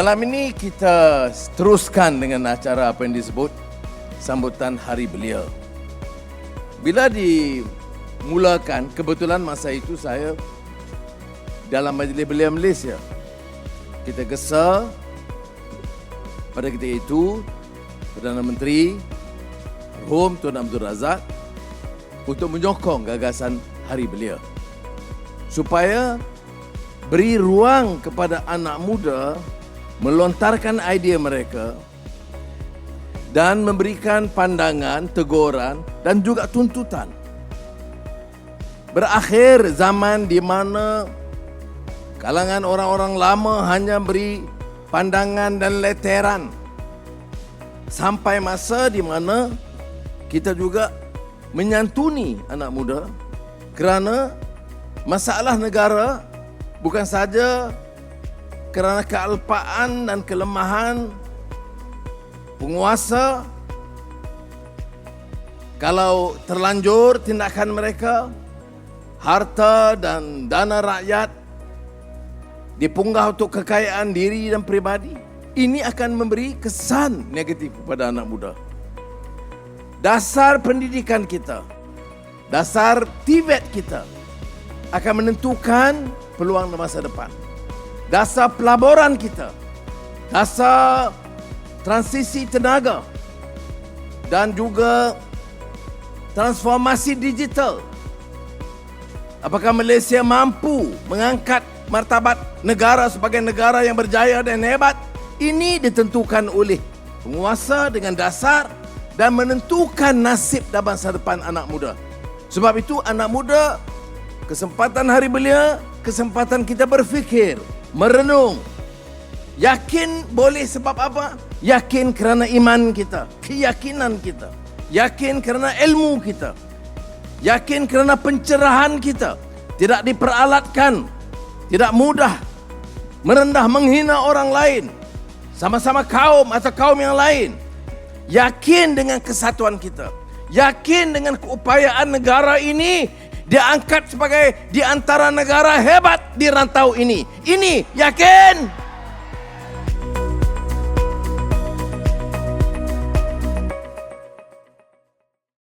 Malam ini kita teruskan dengan acara apa yang disebut sambutan Hari Belia. Bila dimulakan, kebetulan masa itu saya dalam Majlis Belia Malaysia. Kita gesa pada ketika itu Perdana Menteri Rom Tuan Abdul Razak untuk menyokong gagasan Hari Belia. Supaya beri ruang kepada anak muda melontarkan idea mereka dan memberikan pandangan, teguran dan juga tuntutan. Berakhir zaman di mana kalangan orang-orang lama hanya beri pandangan dan leteran sampai masa di mana kita juga menyantuni anak muda kerana masalah negara bukan saja kerana kealpaan dan kelemahan penguasa kalau terlanjur tindakan mereka harta dan dana rakyat dipunggah untuk kekayaan diri dan pribadi ini akan memberi kesan negatif kepada anak muda. Dasar pendidikan kita dasar tibet kita akan menentukan peluang masa depan dasar pelaburan kita, dasar transisi tenaga dan juga transformasi digital. Apakah Malaysia mampu mengangkat martabat negara sebagai negara yang berjaya dan hebat? Ini ditentukan oleh penguasa dengan dasar dan menentukan nasib dan masa depan anak muda. Sebab itu anak muda kesempatan hari belia, kesempatan kita berfikir, merenung. Yakin boleh sebab apa? Yakin kerana iman kita, keyakinan kita. Yakin kerana ilmu kita. Yakin kerana pencerahan kita. Tidak diperalatkan. Tidak mudah merendah menghina orang lain. Sama-sama kaum atau kaum yang lain. Yakin dengan kesatuan kita. Yakin dengan keupayaan negara ini diangkat sebagai di antara negara hebat di rantau ini. Ini yakin?